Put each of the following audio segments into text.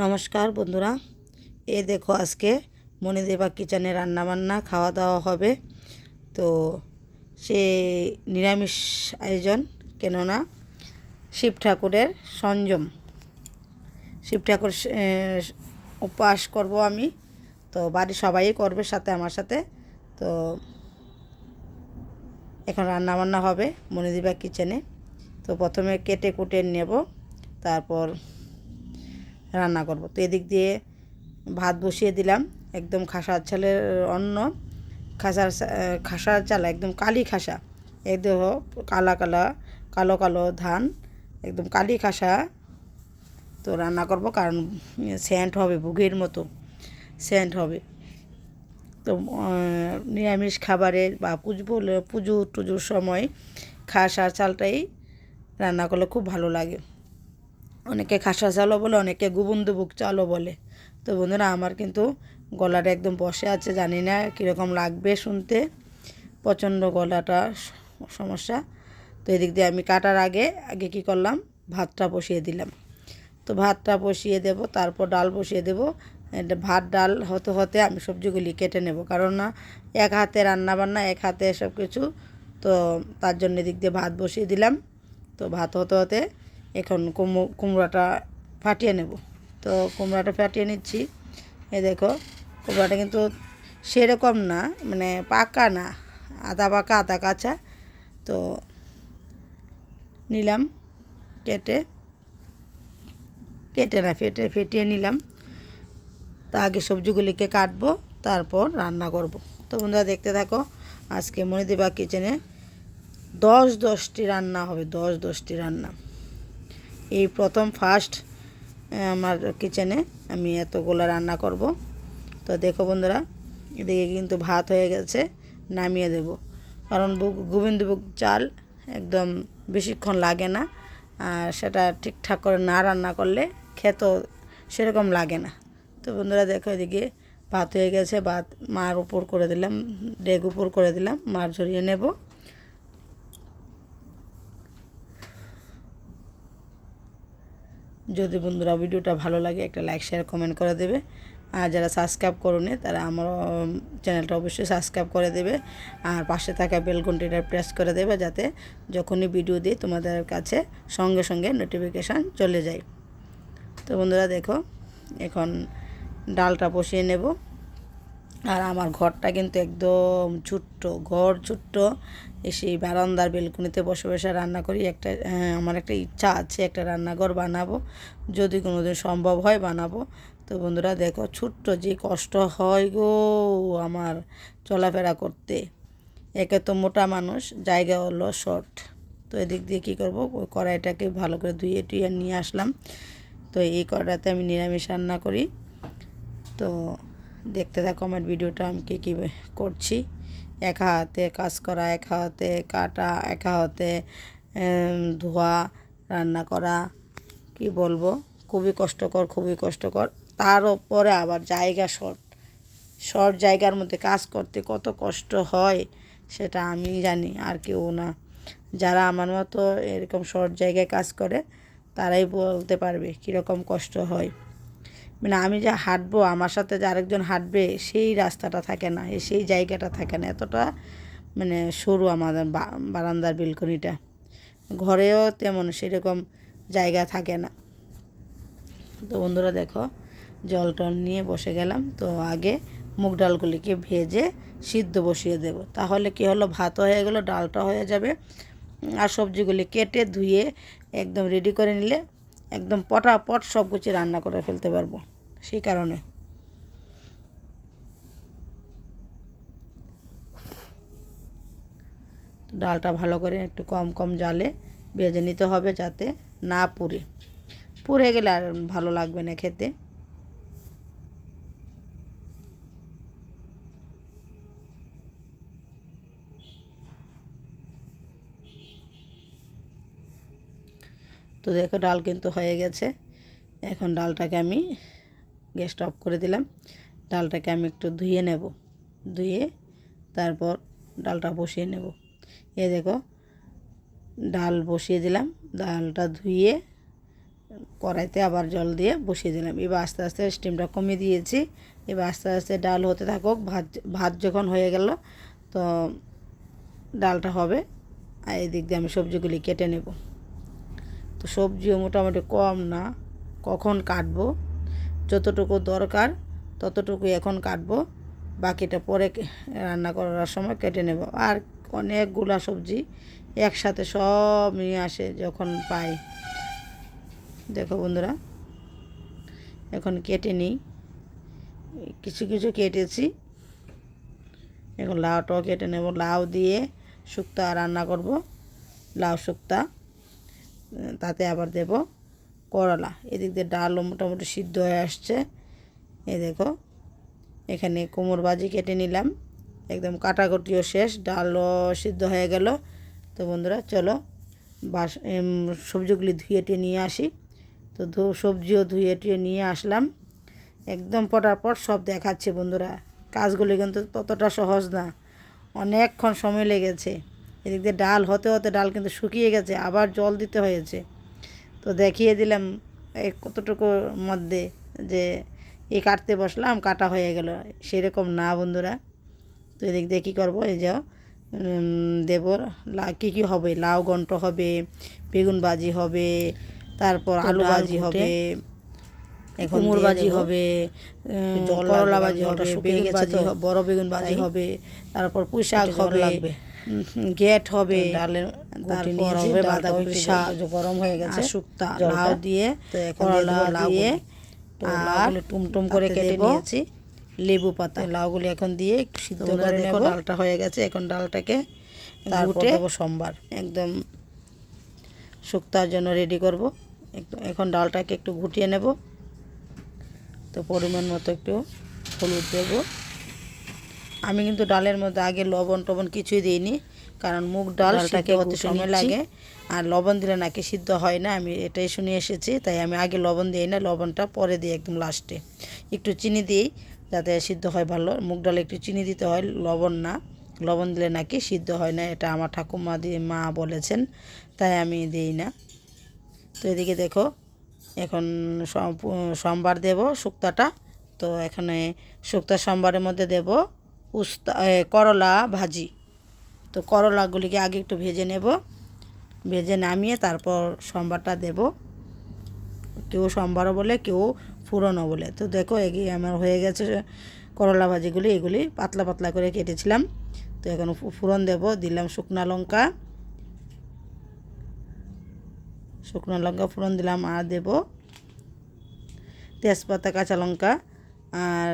নমস্কার বন্ধুরা। এ দেখো আজকে মণিদেবা কিচেনে রান্নাবান্না খাওয়া দাওয়া হবে। তো সে নিরামিষ আয়োজন, কেননা শিব ঠাকুরের সংযম। শিব ঠাকুর উপবাস করব আমি। তো বাড়ির সবাই করবে সাথে আমার সাথে। তো এখন রান্না বান্না হবে মণিদিবা কিচেনে। তো প্রথমে কেটে কুটে নেব, তারপর রান্না করব। তো এদিক দিয়ে ভাত বসিয়ে দিলাম, একদম খাসার চালের অন্ন খাসার খাসার চাল, একদম কালি খাসা। একদম কালা কালা, কালো কালো ধান, একদম কালি খাসা। তো রান্না করব কারণ সেন্ট হবে বুগের মতো সেন্ট হবে। তো নিরামিষ খাবারের বা পুজো পুজো টুজোর সময় খাসার চালটাই রান্না করলে খুব ভালো লাগে। অনেকে খাসা চালও বলে, অনেকে গোবিন্দভোগ চালও বলে। তো বন্ধুরা, আমার কিন্তু গলাটা একদম বসে আছে, জানি না কীরকম লাগবে শুনতে। প্রচণ্ড গলাটা সমস্যা। তো এদিক দিয়ে আমি কাটার আগে আগে কি করলাম? ভাতটা বসিয়ে দিলাম। তো ভাতটা বসিয়ে দেব, তারপর ডাল বসিয়ে দেব। ভাত, ডাল হতে হতে আমি সবজিগুলি কেটে নেব। কারণ না, এক হাতে রান্না বান্না, এক হাতে সব কিছু তো তার জন্য এদিক দিয়ে ভাত বসিয়ে দিলাম। তো ভাত হতে হতে এখন কুমড়ো কুমড়োটা ফাটিয়ে নেব। তো কুমড়োটা ফাটিয়ে নিচ্ছি। এ দেখো, কুমড়োটা কিন্তু সেরকম না মানে পাকা না আদা পাকা আদা কাঁচা। তো নিলাম, কেটে কেটে না, ফেটে, ফেটিয়ে নিলাম। তা আগে সবজিগুলিকে কাটবো, তারপর রান্না করব। তো বন্ধুরা, দেখতে থাকো, আজকে মণিদেবা কিচেনে দশ দশটি রান্না হবে, দশ দশটি রান্না। এই প্রথম ফার্স্ট আমার কিচেনে আমি এতগুলো রান্না করব। তো দেখো বন্ধুরা, এদিকে কিন্তু ভাত হয়ে গেছে, নামিয়ে দেব। কারণ গোবিন্দভোগ চাল একদম বেশিক্ষণ লাগে না, আর সেটা ঠিকঠাক করে না রান্না করলে খেতেও সেরকম লাগে না। তো বন্ধুরা, দেখো এদিকে ভাত হয়ে গেছে, ভাত মার উপর করে দিলাম, ডেগ উপর করে দিলাম, মার ঝরিয়ে নেব। যদি বন্ধুরা ভিডিওটা ভালো লাগে, একটা লাইক শেয়ার কমেন্ট করে দেবে। আর যারা সাবস্ক্রাইব করুনি, তারা আমার চ্যানেলটা অবশ্যই সাবস্ক্রাইব করে দেবে। আর পাশে থাকা বেল ঘন্টিটা প্রেস করে দেবে যাতে যখনই ভিডিও দিই, তোমাদের কাছে সঙ্গে সঙ্গে নোটিফিকেশান চলে যায়। তো বন্ধুরা দেখো, এখন ডালটা বসিয়ে নেব। আর আমার ঘরটা কিন্তু একদম ছোট্ট, ঘর ছোট্ট। এসে বারান্দার বেলকুনিতে বসে বসে রান্না করি। একটা আমার একটা ইচ্ছা আছে একটা রান্নাঘর বানাবো। যদি কোনো দিন সম্ভব হয় বানাবো। তো বন্ধুরা দেখো, ছোট্ট যে কষ্ট হয় গো আমার চলাফেরা করতে। একে তো মোটা মানুষ, জায়গা হলো শর্ট। তো এদিক দিয়ে কী করব? ওই কড়াইটাকে ভালো করে ধুয়ে টুয়ে নিয়ে আসলাম। তো এই কড়াইতে আমি নিরামিষ রান্না করি। তো দেখতে থাকো আমার ভিডিওটা আমি কী কী করছি। এক হাতে কাজ করা, এক হাতে কাটা, এক হাতে ধোয়া, রান্না করা, কি বলব? খুবই কষ্টকর খুবই কষ্টকর। তার উপরে আবার জায়গা শর্ট শর্ট জায়গার মধ্যে কাজ করতে কত কষ্ট হয় সেটা আমি জানি, আর কেউ না। যারা আমার মতো এরকম শর্ট জায়গায় কাজ করে, তারাই বলতে পারবে কীরকম কষ্ট হয়। মানে আমি যে হাঁটবো, আমার সাথে যে আরেকজন হাঁটবে, সেই রাস্তাটা থাকে না সেই জায়গাটা থাকে না। এতটা মানে সরু আমাদের বারান্দার বেলকনিটা। ঘরেও তেমন সেরকম জায়গা থাকে না। তো বন্ধুরা দেখো, জল টল নিয়ে বসে গেলাম। তো আগে মুগ ডালগুলিকে ভেজে সিদ্ধ বসিয়ে দেব। তাহলে কি হলো? ভাত হয়ে গেলো, ডালটা হয়ে যাবে। আর সবজিগুলি কেটে ধুয়ে একদম রেডি করে নিলে একদম পটাপট সব কিছু রান্না করে ফেলতে পারব। সেই কারণে। ডালটা ভালো করে একটু কম কম জালে ভেজে নিতে হবে যাতে না পুড়ে। পুড়ে গেলে আর ভালো লাগবে না খেতে। তো দেখো ডাল কিন্তু হয়ে গেছে। এখন ডালটাকে আমি গ্যাসটা অফ করে দিলাম। ডালটাকে আমি একটু ধুয়ে নেব। ধুয়ে তারপর ডালটা বসিয়ে নেব। এ দেখো, ডাল বসিয়ে দিলাম। ডালটা ধুয়ে কড়াইতে আবার জল দিয়ে বসিয়ে দিলাম। এবার আস্তে আস্তে স্টিমটা কমিয়ে দিয়েছি। এবার আস্তে আস্তে ডাল হতে থাকুক, ভাত ভাত যখন হয়ে গেল, তো ডালটা হবে। আর এদিক দিয়ে আমি সবজিগুলি কেটে নেব। তো সবজিও মোটামুটি কম না, কখন কাটবো যতটুকু দরকার ততটুকু এখন কাটবো। বাকিটা পরে রান্না করার সময় কেটে নেব। আর অনেকগুলা সবজি একসাথে সব নিয়ে আসে যখন পাই। দেখো বন্ধুরা, এখন কেটে নিই। কিছু কিছু কেটেছি। এখন লাউটাও কেটে নেব। লাউ দিয়ে শুক্তা রান্না করব। লাউ শুক্তা, তাতে আবার দেব। করলা। এদিক দিয়ে ডালও মোটামুটি সিদ্ধ হয়ে আসছে। এই দেখো, এখানে কোমর বাজি কেটে নিলাম। একদম কাটাকুটিও শেষ, ডালও সিদ্ধ হয়ে গেল। তো বন্ধুরা, চলো বাস সবজিগুলি ধুয়ে টুয়ে নিয়ে আসি। তো ধু, সবজিও ধুয়ে টুয়ে নিয়ে আসলাম। একদম পটাপট সব দেখাচ্ছে বন্ধুরা। কাজগুলি কিন্তু ততটা সহজ না। অনেকক্ষণ সময় লেগেছে। এদিক দিয়ে ডাল হতে হতে ডাল কিন্তু শুকিয়ে গেছে, আবার জল দিতে হয়েছে। তো দেখিয়ে দিলাম এই কতটুকুর মধ্যে যে এই কাটতে বসলাম কাটা হয়ে গেল সেরকম না বন্ধুরা তো এদিক দিয়ে কী করব এই যাও দেব লা কী কী হবে লাউ ঘন্ট হবে বেগুন ভাজি হবে তারপর আলু ভাজি হবে কুমড় ভাজি হবে জল করলা ভাজি হবে বেগুন ভাজি বড় বেগুন ভাজি তাই। হবে তারপর পুঁই শাক হবে লাগবে। গেট হবে ডালের তারপর হবে বাঁধাকপি শাক গরম হয়ে গেছে, শুক্তা লাউ দিয়ে করলা। দিয়ে আর টুমটুম করে কেটে নিয়েছি। লেবু পাতা। লাউগুলি এখন দিয়ে একটু সিদ্ধ করে নেব। ডালটা হয়ে গেছে এখন ডালটাকে তারপর দেবো সোমবার। একদম শুক্তার জন্য রেডি করব। একটু এখন ডালটাকে একটু ঘুটিয়ে নেব। তো পরিমাণ মতো একটু হলুদ দেব। আমি কিন্তু ডালের মধ্যে আগে লবণ টবণ কিছুই দিইনি কারণ মুগ ডাল ডালটাকে ঘুটে সময় লাগে। আর লবণ দিলে নাকি সিদ্ধ হয় না আমি এটাই শুনে এসেছি তাই আমি আগে লবণ দিই না লবণটা পরে দিই একদম লাস্টে। একটু চিনি দিই যাতে সিদ্ধ হয় ভালো। মুগ ডালে একটু চিনি দিতে হয় লবণ না। লবণ দিলে নাকি সিদ্ধ হয় না এটা আমার ঠাকুমা দিয়ে মা বলেছেন তাই আমি দিই না। তো এদিকে দেখো এখন সম- সোমবার দেব শুক্তাটা তো এখানে শুক্তা সোমবারের মধ্যে দেব উস্তা করলা ভাজি। তো করলাগুলিকে আগে একটু ভেজে নেব। ভেজে নামিয়ে তারপর সোমবারটা দেব। কেউ সম্বারও বলে, কেউ ফুরনও বলে। তো দেখো এগিয়ে আমার হয়ে গেছে করলা ভাজিগুলি। এগুলি পাতলা পাতলা করে কেটেছিলাম। তো এখন ফুরন দেব। দিলাম শুকনা লঙ্কা। শুকনো লঙ্কা, ফুরন দিলাম, আর দেব তেজপাতা, কাঁচা লঙ্কা। আর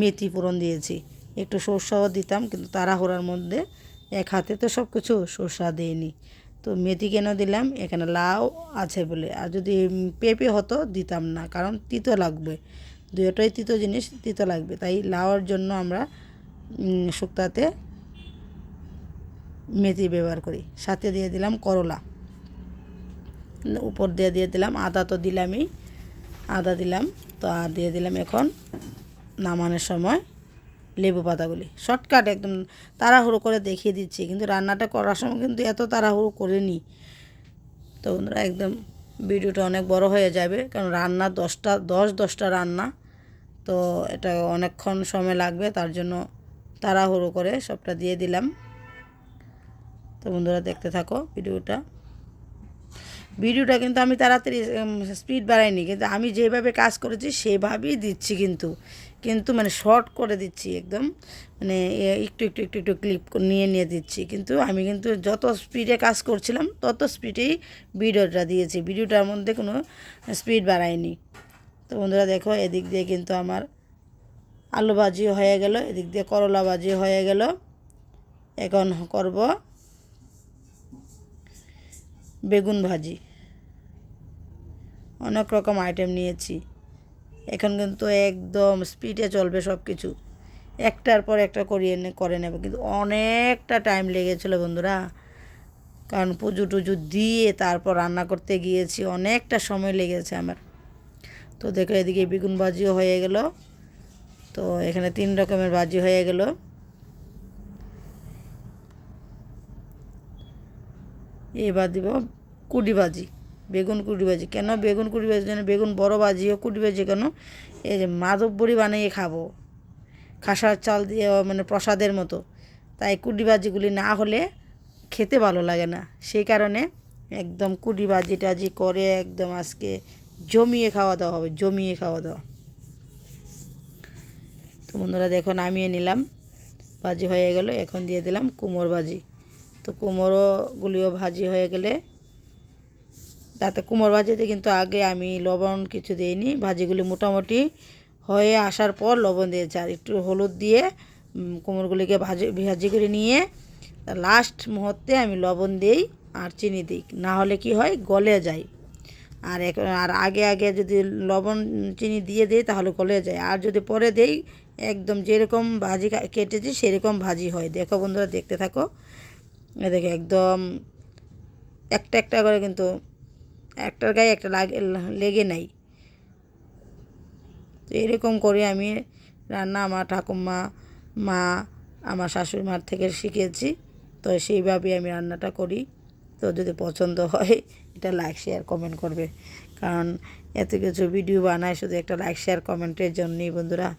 মেথি ফোড়ন দিয়েছি। একটু সরষাও দিতাম, কিন্তু তাড়াহুড়ার মধ্যে এক হাতে তো সব কিছু সরষা দিইনি। তো মেথি কেন দিলাম? এখানে লাউ আছে বলে। আর যদি পেঁপে হতো, দিতাম না, কারণ তিতো লাগবে। দুটোই তিতো জিনিস, তিতো লাগবে। তাই লাউর জন্য আমরা শুক্তাতে মেথি ব্যবহার করি। সাথে দিয়ে দিলাম করলা। উপর দিয়ে দিয়ে দিলাম, আদা তো দিলামই। আদা দিলাম। তো আর দিয়ে দিলাম এখন নামানোর সময় লেবু পাতাগুলি। শর্টকাট একদম তাড়াহুড়ো করে দেখিয়ে দিচ্ছি, কিন্তু রান্নাটা করার সময় কিন্তু এত তাড়াহুড়ো করিনি। তো বন্ধুরা, একদম ভিডিওটা অনেক বড় হয়ে যাবে, কারণ রান্না দশটা, দশ, দশটা রান্না। তো এটা অনেকক্ষণ সময় লাগবে, তার জন্য তাড়াহুড়ো করে সবটা দিয়ে দিলাম। তো বন্ধুরা, দেখতে থাকো ভিডিওটা। ভিডিওটা কিন্তু আমি তাড়াতাড়ি স্পিড বাড়াইনি, কিন্তু আমি যেভাবে কাজ করেছি সেভাবেই দিচ্ছি কিন্তু। কিন্তু মানে শর্ট করে দিচ্ছি একদম। মানে একটু একটু একটু একটু ক্লিপ নিয়ে নিয়ে দিচ্ছি। কিন্তু আমি কিন্তু যত স্পিডে কাজ করছিলাম, তত স্পিডেই ভিডিওটা দিয়েছি। ভিডিওটার মধ্যে কোনো স্পিড বাড়াইনি। তো বন্ধুরা দেখো, এদিক দিয়ে কিন্তু আমার আলু ভাজি হয়ে গেল, এদিক দিয়ে করলা ভাজি হয়ে গেল। এখন করব বেগুন ভাজি। অনেক রকম আইটেম নিয়েছি। এখন কিন্তু একদম স্পিডে চলবে সব কিছু একটার পর একটা করিয়ে করে নেবে। কিন্তু অনেকটা টাইম লেগেছিলো বন্ধুরা। কারণ পুজো টুজো দিয়ে তারপর রান্না করতে গিয়েছি, অনেকটা সময় লেগেছে আমার। তো দেখো এদিকে বেগুন ভাজিও হয়ে গেল। তো এখানে তিন রকমের ভাজি হয়ে গেল। এবার দিব কুডি ভাজি বেগুন কুটি ভাজি কেন বেগুন কুটি ভাজি যেন বেগুন বড় ভাজিও কুটি ভাজি কেন? এই যে মাধব বড়ি বানিয়ে খাব। খাসার চাল দিয়ে মানে প্রসাদের মতো। তাই কুটি ভাজিগুলি না হলে খেতে ভালো লাগে না। সেই কারণে একদম কুটি ভাজি টাজি করে একদম আজকে জমিয়ে খাওয়া দাওয়া হবে, জমিয়ে খাওয়া দাওয়া। তো বন্ধুরা দেখো নামিয়ে নিলাম। ভাজি হয়ে গেল, এখন দিয়ে দিলাম কুমোর ভাজি তো কুমড়োগুলিও ভাজি হয়ে গেলে। তাতে কুমড়ো ভাজিতে কিন্তু আগে আমি লবণ কিছু দিইনি। ভাজিগুলি মোটামুটি হয়ে আসার পর লবণ দিয়েছি। আর একটু হলুদ দিয়ে কুমড়োগুলিকে ভাজি ভাজি করে নিয়ে লাস্ট মুহূর্তে আমি লবণ দিই আর চিনি দিই। না হলে কি হয়, গলে যায়। আর এক, আর আগে আগে যদি লবণ, চিনি দিয়ে দিই তাহলে গলে যায়। আর যদি পরে দেই, একদম যেরকম ভাজি কেটেছি সেরকম ভাজি হয়। দেখো বন্ধুরা, দেখতে থাকো। দেখো একদম একটা একটা করে কিন্তু একটার গায়ে একটা লাগে, লেগে নাই। তো এরকম করে আমি রান্না আমার ঠাকুমা, মা, আমার শাশুড়ি মার থেকে শিখেছি। তো সেইভাবে আমি রান্নাটা করি। তো যদি পছন্দ হয়, এটা লাইক শেয়ার কমেন্ট করবে। কারণ এত কিছু ভিডিও বানায় শুধু একটা লাইক শেয়ার কমেন্টের জন্যই বন্ধুরা।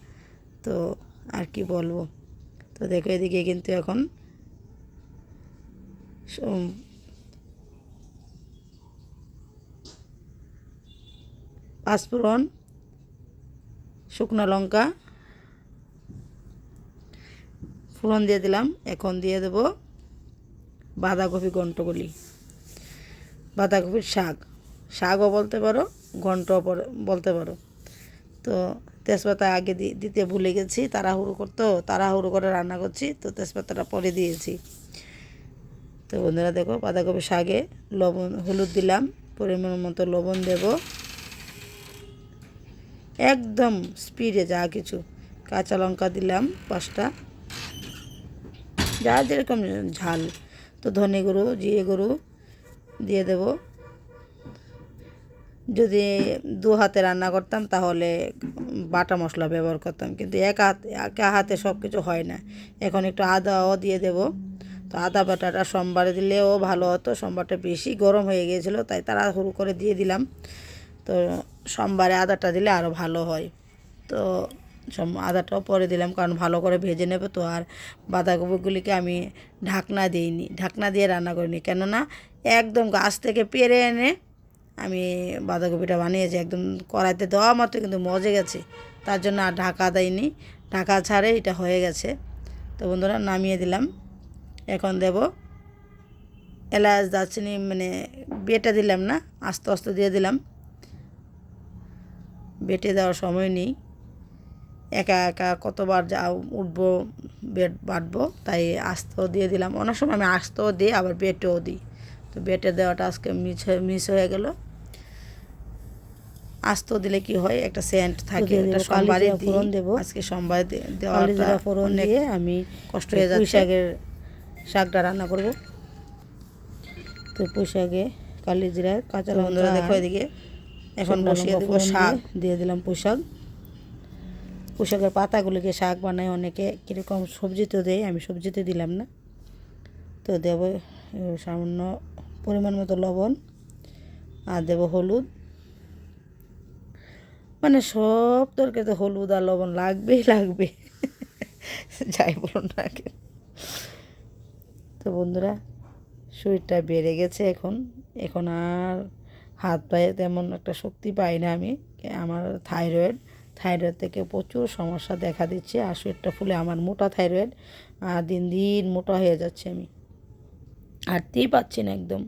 তো আর কি বলব? তো দেখো এদিকে কিন্তু এখন পাঁচফোড়ন, শুকনো লঙ্কা, ফোড়ন দিয়ে দিলাম, এখন দিয়ে দেব বাঁধাকপি ঘন্টগুলি। বাঁধাকপির শাক, শাকও বলতে পারো, ঘন্টও পরে- বলতে পারো। তো তেজপাতা আগে দিতে ভুলে গেছি, তাড়াহুড়ো করতো, তাড়াহুড়ো করে রান্না করছি, তো তেজপাতাটা পরে দিয়েছি। তো বন্ধুরা দেখো বাঁধাকপি শাকে লবণ, হলুদ দিলাম, পরিমাণ মতো লবণ দেব। একদম স্পিডে যা কিছু। কাঁচা লঙ্কা দিলাম পাঁচটা। যা যেরকম ঝাল। তো ধনে গুঁড়ো, জিরে গুঁড়ো দিয়ে দেব। যদি দু হাতে রান্না করতাম তাহলে বাটা মশলা ব্যবহার করতাম। কিন্তু এক হাত, একা হাতে সব কিছু হয় না। এখন একটু আদাও দিয়ে দেব। তো আদা বাটাটা সোমবারে দিলেও ভালো হতো, সোমবারটা বেশি গরম হয়ে গিয়েছিল, তাই তারা তাড়াহুড়ো করে দিয়ে দিলাম। তো সোমবারে আদাটা দিলে আরও ভালো হয়। তো আদাটাও পরে দিলাম, কারণ ভালো করে ভেজে নেবে তো, আর বাঁধাকপিগুলিকে আমি ঢাকনা দিইনি, ঢাকনা দিয়ে রান্না করিনি। কেননা একদম গাছ থেকে পেরে এনে আমি বাঁধাকপিটা বানিয়েছি, একদম কড়াইতে দেওয়া মাত্র কিন্তু মজে গেছে। তার জন্য আর ঢাকা দেয়নি ঢাকা ছাড়ে এটা হয়ে গেছে। তো বন্ধুরা নামিয়ে দিলাম। এখন দেব। এলাচ দারচিনি মানে বেটে দিলাম না আস্তে আস্তে দিয়ে দিলাম। বেটে দেওয়ার সময় নেই। একা একা কতবার যা উঠবো বেট বাটবো তাই আস্তেও দিয়ে দিলাম। অনেক সময় আমি আস্তেও দিই আবার বেটেও দিই। তো বেটে দেওয়াটা আজকে মিস হয়ে মিস হয়ে গেল। আস্ত দিলে কি হয়? একটা সেন্ট থাকে এটা সোমবারে ফোড়ন দেবো। আজকে সোমবার দে- দেওয়াটা কালিজিরা ফোড়ন দিয়ে আমি কষ্ট হয়ে যাচ্ছে। শাকটা রান্না করব। তো পুঁই শাকে কালি জিরা কাঁচা বন্ধুরা লঙ্কা দেখো এদিকে। এখন বসিয়ে দেবো শাক। দিয়ে- দিয়ে দিলাম পুঁই শাক পুঁই শাকের পাতাগুলিকে শাক বানায় অনেকে কীরকম সবজিতে দেয় আমি সবজিতে দিলাম না। তো দেব সামান্য পরিমাণ মতো লবণ আর দেব হলুদ। মানে সব তরকারিতে হলুদ আর লবণ লাগবেই লাগবে। যাই বলুন না কেন। তো বন্ধুরা, শরীরটা বেড়ে গেছে এখন। এখন আর হাত পায়ে তেমন একটা শক্তি পাই না আমি। আমার থাইরয়েড থাইরয়েড থেকে প্রচুর সমস্যা দেখা দিচ্ছে আর শরীরটা ফুলে আমার মোটা থাইরয়েড আর দিন দিন মোটা হয়ে যাচ্ছে আমি। হাঁটতেই পাচ্ছি না একদম।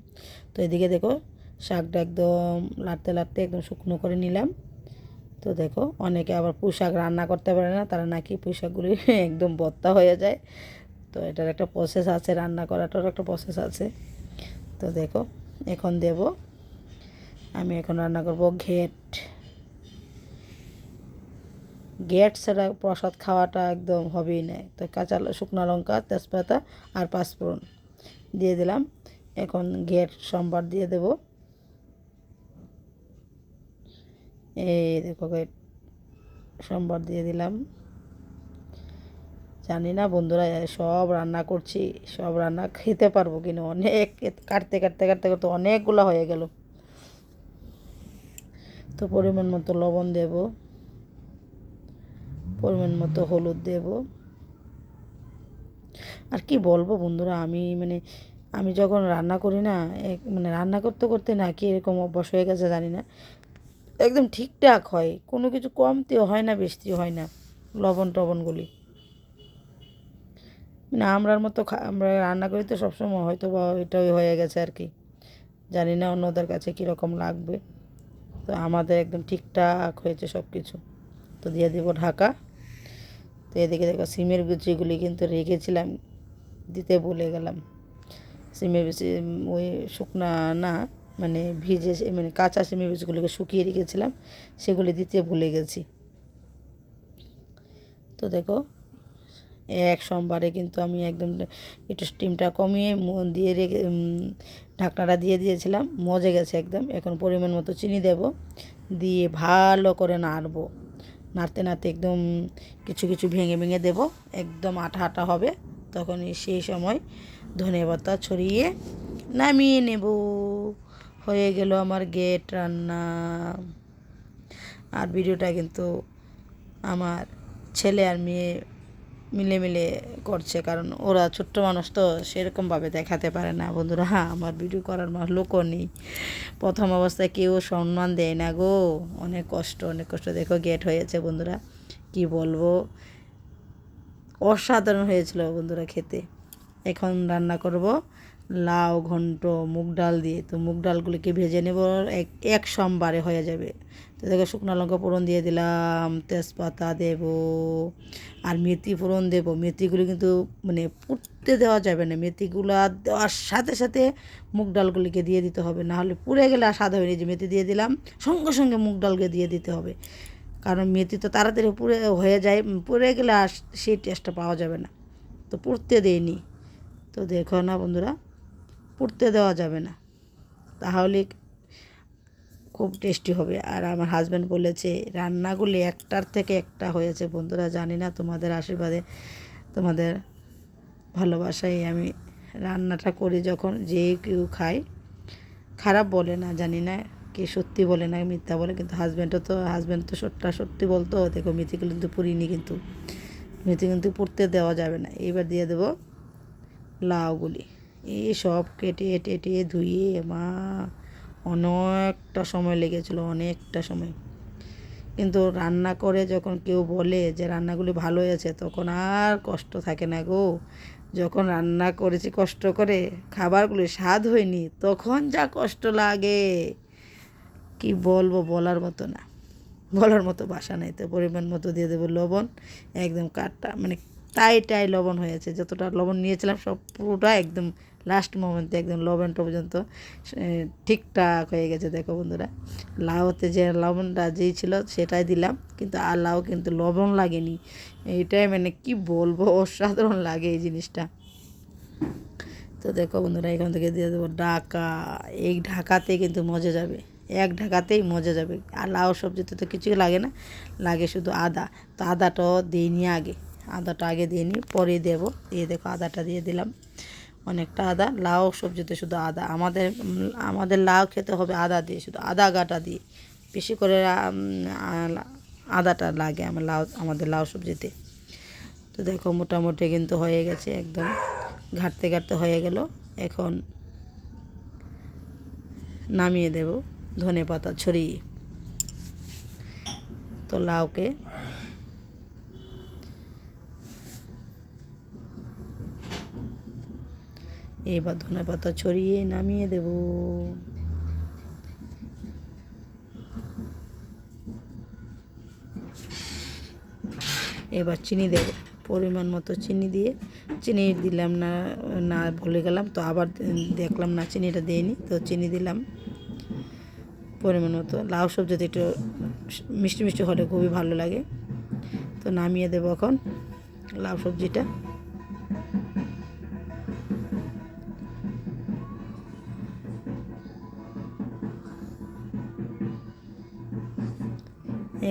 তো এদিকে দেখো, শাকটা একদম লাড়তে লাড়তে একদম শুকনো করে নিলাম। তো দেখো, অনেকে আবার পুঁই রান্না করতে পারে না, তারা নাকি পুঁই একদম বত্তা হয়ে যায়। তো এটার একটা প্রসেস আছে, রান্না করাটারও একটা প্রসেস আছে। তো দেখো, এখন দেব। আমি এখন রান্না করব ঘেট। ঘেট ছাড়া প্রসাদ খাওয়াটা একদম হবেই না। তো কাঁচা শুকনো লঙ্কা, তেজপাতা আর পাঁচফোড়ন দিয়ে দিলাম। এখন ঘেট সোমবার দিয়ে দেব। এই দেখো গেট সোমবার দিয়ে দিলাম। জানি না বন্ধুরা সব রান্না করছি, সব রান্না খেতে পারব কিনা। অনেক কাটতে কাটতে কাটতে কাটতে অনেকগুলো হয়ে গেল। তো পরিমাণ মতো লবণ দেব, পরিমাণ মতো হলুদ দেব। আর কি বলব বন্ধুরা, আমি মানে আমি যখন রান্না করি না, এক মানে রান্না করতে করতে না কি এরকম অভ্যাস হয়ে গেছে জানি না। একদম ঠিকঠাক হয়, কোনো কিছু কমতেও হয় না বেশিও হয় না লবণ টবণগুলি মানে আমরার মতো আমরা রান্না করি তো সবসময় হয়তো বা এটাই হয়ে গেছে আর কি। জানি না অন্যদের কাছে কীরকম লাগবে। তো আমাদের একদম ঠিকঠাক হয়েছে সব কিছু তো দিয়ে দেবো ঢাকা। তো এদিকে দেখো সিমের বিচিগুলি কিন্তু রেখেছিলাম, দিতে ভুলে গেলাম। সিমের বিচি ওই শুকনা না মানে ভিজে মানে কাঁচা সিমের বিচিগুলিকে শুকিয়ে রেখেছিলাম, সেগুলি দিতে ভুলে গেছি। তো দেখো এক সোমবারে কিন্তু আমি একদম একটু স্টিমটা কমিয়ে দিয়ে রেখে ঢাকনাটা দিয়ে দিয়েছিলাম। মজে গেছে একদম। এখন পরিমাণ মতো চিনি দেব। দিয়ে ভালো করে নাড়বো। নাড়তে নাড়তে একদম কিছু কিছু ভেঙে ভেঙে দেব। একদম আঠা আঠা হবে। তখন সেই সময় ধনে পাতা ছড়িয়ে নামিয়ে নেব। হয়ে গেল আমার গেট রান্না। আর ভিডিওটা কিন্তু আমার ছেলে আর মেয়ে মিলে মিলে করছে, কারণ ওরা ছোট্ট মানুষ তো সেরকমভাবে দেখাতে পারে না। বন্ধুরা হ্যাঁ আমার ভিডিও করার লোকও নেই। প্রথম অবস্থায় কেউ সম্মান দেয় না গো। অনেক কষ্ট অনেক কষ্ট। দেখো গেট হয়েছে, বন্ধুরা। কি বলব? অসাধারণ হয়েছিল বন্ধুরা খেতে। এখন রান্না করব। লাউ, ঘন্ট, মুগ ডাল দিয়ে। তো মুগ ডালগুলিকে ভেজে নেব এক এক সোমবারে হয়ে যাবে। তো দেখো শুকনো লঙ্কা ফোড়ন দিয়ে দিলাম, তেজপাতা দেব আর মেথি ফোড়ন দেব। মেথিগুলি কিন্তু মানে পুড়তে দেওয়া যাবে না। মেথিগুলো দেওয়ার সাথে সাথে মুগ ডালগুলিকে দিয়ে দিতে হবে। না হলে পুড়ে গেলে আর স্বাদ হয়নি যে মেথি দিয়ে দিলাম, সঙ্গে সঙ্গে মুগ ডালকে দিয়ে দিতে হবে। কারণ মেথি তো তাড়াতাড়ি পুড়ে, হয়ে যায়, পুড়ে গেলে আর সেই টেস্টটা পাওয়া যাবে না। তো পুড়তে দেয়নি তো দেখো না বন্ধুরা পুড়তে দেওয়া যাবে না। তাহলে খুব টেস্টি হবে। আর আমার হাজব্যান্ড বলেছে, রান্নাগুলি একটার থেকে একটা হয়েছে। বন্ধুরা, জানি না তোমাদের আশীর্বাদে, তোমাদের ভালোবাসায় আমি রান্নাটা করি যখন যে কেউ খায়। খারাপ বলে না, জানি না কে সত্যি বলে না মিথ্যা বলে, কিন্তু হাজব্যান্ডও তো হাজব্যান্ড তো সত্যটা সত্যি বলতো। দেখো মেথিগুলো কিন্তু পুরিনি কিন্তু, মেথি কিন্তু পুড়তে দেওয়া যাবে না। এইবার দিয়ে দেবো লাউগুলি। এই সব কেটে, টেটে, ধুয়ে, মা, অনেকটা সময় লেগেছিলো, অনেকটা সময়। কিন্তু রান্না করে যখন কেউ বলে যে রান্নাগুলি ভালো হয়েছে তখন আর কষ্ট থাকে না গো। যখন রান্না করেছি কষ্ট করে, খাবারগুলি স্বাদ হয়নি, তখন যা কষ্ট লাগে। কি বলব বলার মতো না। বলার মতো বাসা নেই তো পরিমাণ মতো দিয়ে দেবো লবণ, একদম কাঠটা মানে তাই টাই লবণ হয়েছে, যতটা লবণ নিয়েছিলাম সব পুরোটা একদম লাস্ট মোমেন্টে একদম লবণটা পর্যন্ত ঠিকঠাক হয়ে গেছে, দেখো বন্ধুরা। লাউতে যে লবণটা যেই ছিল সেটাই দিলাম, কিন্তু আর লাউ কিন্তু লবণ লাগেনি। এইটাই মানে কি বলব, অসাধারণ লাগে এই জিনিসটা। তো দেখো বন্ধুরা, এখান থেকে দিয়ে দেবো ঢাকা। এই ঢাকাতে কিন্তু মজা যাবে, এক ঢাকাতেই মজা যাবে। আর লাউ সবজিতে তো কিছুই লাগে না, লাগে শুধু আদা। তো আদাটাও দিইনি আগে, আদাটা আগে দিয়ে দিইনি পরে দেব। দিয়ে দেখো আদাটা দিয়ে দিলাম। অনেকটা আদা, লাউ সবজিতে শুধু আদা। আমাদের আমাদের লাউ খেতে হবে আদা দিয়ে, শুধু আদা গাটা দিয়ে। বেশি করে আদাটা লাগে আমার লাউ, আমাদের লাউ সবজিতে। তো দেখো মোটামুটি কিন্তু হয়ে গেছে একদম। ঘাটতে ঘাটতে হয়ে গেল। এখন নামিয়ে দেব ধনে পাতা ছড়িয়ে। তো লাউকে এবার ধনে পাতা ছড়িয়ে নামিয়ে দেব। এবার চিনি দেব। পরিমাণ মতো চিনি দিয়ে, চিনি দিলাম না না ভুলে গেলাম, তো আবার দেখলাম না চিনিটা দিইনি তো চিনি দিলাম। পরিমাণ মতো। লাউ সবজিতে একটু মিষ্টি মিষ্টি হলে খুবই ভালো লাগে। তো নামিয়ে দেবো এখন লাউ সবজিটা।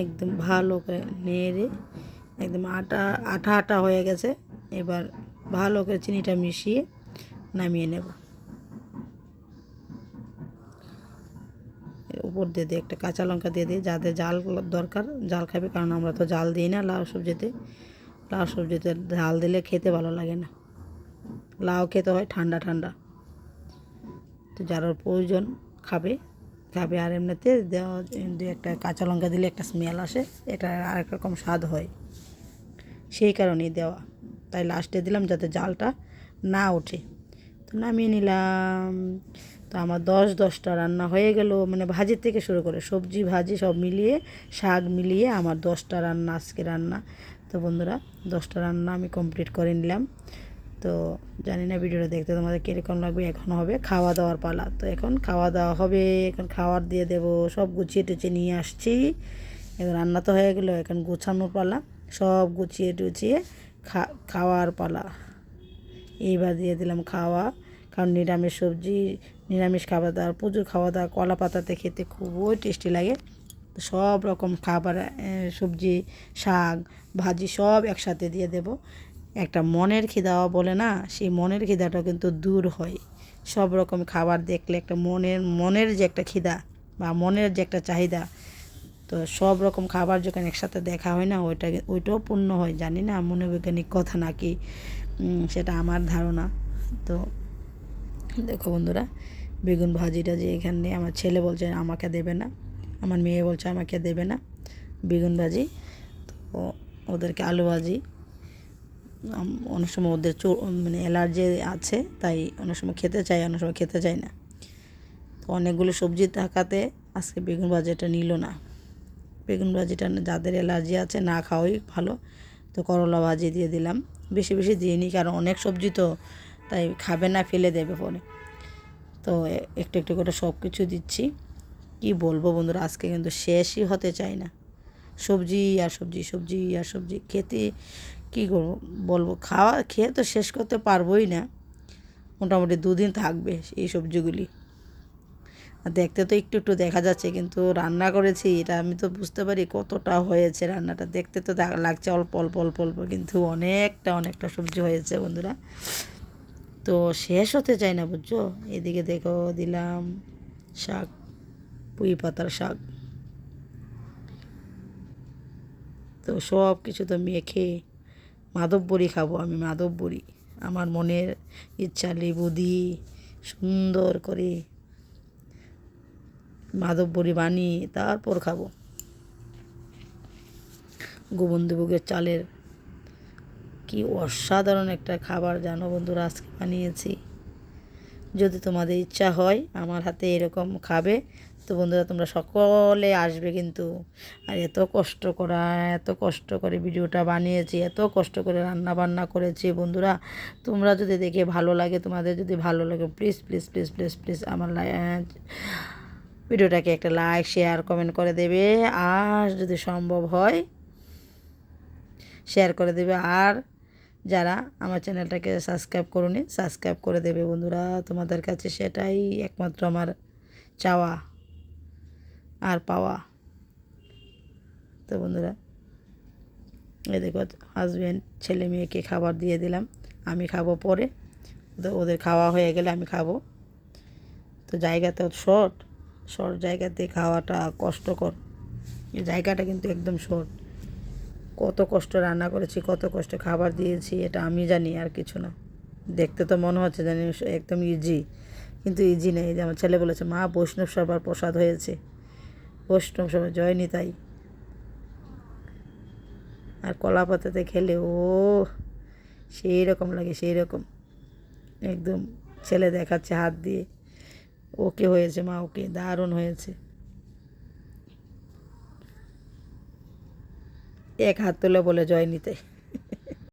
একদম ভালো করে নেড়ে একদম আটা, আঠা আটা হয়ে গেছে। এবার ভালো করে চিনিটা মিশিয়ে নামিয়ে নেব। উপর দিয়ে দিই একটা কাঁচা লঙ্কা দিয়ে দিই যাদের জাল দরকার জাল খাবে, কারণ আমরা তো জাল দিই না লাউ সবজিতে। লাউ সবজিতে ঝাল দিলে খেতে ভালো লাগে না। লাউ খেতে হয় ঠান্ডা ঠান্ডা। তো যার প্রয়োজন খাবে। খাবে আর এমনিতে দেওয়া দু একটা কাঁচা লঙ্কা দিলে একটা স্মেল আসে, এটা আরেক রকম স্বাদ হয়। সেই কারণেই দেওয়া। তাই লাস্টে দিলাম যাতে জালটা না ওঠে। তো নামিয়ে নিলাম। তো আমার দশ দশটা রান্না হয়ে গেল মানে ভাজির থেকে শুরু করে সবজি, ভাজি সব মিলিয়ে, শাক মিলিয়ে আমার দশটা রান্না, আজকে রান্না। তো বন্ধুরা, দশটা রান্না আমি কমপ্লিট করে নিলাম। তো জানি না ভিডিওটা দেখতে তোমাদের কীরকম লাগবে, এখন হবে খাওয়া দাওয়ার পালা। তো এখন খাওয়া দাওয়া হবে, এখন খাওয়ার দিয়ে দেবো, সব গুছিয়ে টুচিয়ে নিয়ে আসছি। এখন রান্না তো হয়ে গেলো, এখন গুছানোর পালা, সব গুছিয়ে টুচিয়ে খা, খাওয়ার পালা। এইবার দিয়ে দিলাম খাওয়া, কারণ নিরামিষ সবজি, নিরামিষ খাবার দাওয়ার প্রচুর খাওয়া দাওয়া কলা পাতাতে খেতে খুবই টেস্টি লাগে। সব রকম খাবার সবজি, শাক, ভাজি সব একসাথে দিয়ে দেব। একটা মনের খিদাও বলে না, সেই মনের খিদাটা কিন্তু দূর হয়। সব রকম খাবার দেখলে একটা মনের মনের যে একটা খিদা বা মনের যে একটা চাহিদা, তো সব রকম খাবার যখন একসাথে দেখা হয় না, ওইটা ওইটাও পূর্ণ হয়, জানি না মনোবৈজ্ঞানিক কথা নাকি সেটা আমার ধারণা। তো দেখো বন্ধুরা, বেগুন ভাজিটা যে এখানে আমার ছেলে বলছে আমাকে দেবে না, আমার মেয়ে বলছে আমাকে দেবে না, বেগুন ভাজি, তো ওদেরকে আলু ভাজি অনেক সময় ওদের চো মানে অ্যালার্জি আছে, তাই অনেক সময় খেতে চায়, অনেক সময় খেতে চায় না। তো অনেকগুলো সবজি থাকাতে আজকে বেগুন ভাজিটা নিল না। বেগুন ভাজিটা যাদের অ্যালার্জি আছে, না খাওয়াই ভালো। তো করলা ভাজি দিয়ে দিলাম। বেশি বেশি দিয়ে নিই কারণ অনেক সবজি তো তাই খাবে না, ফেলে দেবে পরে। তো একটু একটু করে সব কিছু দিচ্ছি। কি বলব বন্ধুরা, আজকে কিন্তু শেষই হতে চায় না। সবজি আর সবজি সবজি আর সবজি, খেতে কী করব বলব? খাওয়া খেয়ে তো শেষ করতে পারবোই না। মোটামুটি দুদিন থাকবে এই সবজিগুলি। আর দেখতে তো একটু একটু দেখা যাচ্ছে, কিন্তু রান্না করেছি, এটা আমি তো বুঝতে পারি কতটা হয়েছে রান্নাটা। দেখতে তো লাগছে অল্প অল্প অল্প অল্প, কিন্তু অনেকটা অনেকটা সবজি হয়েছে বন্ধুরা। তো শেষ হতে চায় না বুঝছ? এদিকে দেখো দিলাম শাক, পুঁই পাতার শাক। তো সব কিছু তো মেখে মাধব বড়ি খাব, আমি মাধব বড়ি। আমার মনের ইচ্ছা লেবু দিই, সুন্দর করে মাধব বড়ি বানিয়ে তারপর খাব। গোবন্দভোগের চালের কি অসাধারণ একটা খাবার জানো বন্ধুরা, আজকে বানিয়েছি। যদি তোমাদের ইচ্ছা হয়, আমার হাতে এরকম খাবে তো বন্ধুরা, তোমরা সকলে আসবে কিন্তু। আর এত কষ্ট করা, এত কষ্ট করে ভিডিওটা বানিয়েছি, এত কষ্ট করে রান্না বান্না করেছি বন্ধুরা। তোমরা যদি দেখে ভালো লাগে, তোমাদের যদি ভালো লাগে please please please please please আমার ভিডিওটাকে একটা লাইক শেয়ার কমেন্ট করে দেবে। আর যদি সম্ভব হয় শেয়ার করে দেবে। আর যারা আমার চ্যানেলটাকে সাবস্ক্রাইব করুনি সাবস্ক্রাইব করে দেবে বন্ধুরা। তোমাদের কাছে সেটাই একমাত্র আমার চাওয়া। আর পাওয়া। তো বন্ধুরা, এই দেখো হাজব্যান্ড ছেলে মেয়েকে খাবার দিয়ে দিলাম। আমি খাব পরে। তো ওদের খাওয়া হয়ে গেলে আমি খাব। তো জায়গাতে শর্ট শর্ট জায়গাতে খাওয়াটা কষ্টকর। জায়গাটা কিন্তু একদম শর্ট কত কষ্ট রান্না করেছি, কত কষ্ট খাবার দিয়েছি, এটা আমি জানি, আর কিছু না। দেখতে তো মনে হচ্ছে জানি একদম ইজি কিন্তু ইজি নেই। যে আমার ছেলে বলেছে, মা, বৈষ্ণব সবার প্রসাদ হয়েছে। বৈষ্ণব সময় জয় নিতাই আর কলা পাতাতে খেলে, ও সেই রকম লাগে, সেই রকম। একদম ছেলে দেখাচ্ছে হাত দিয়ে। ওকে হয়েছে মা, ওকে দারুণ হয়েছে। এক হাত তুলে বলে জয় নিতে।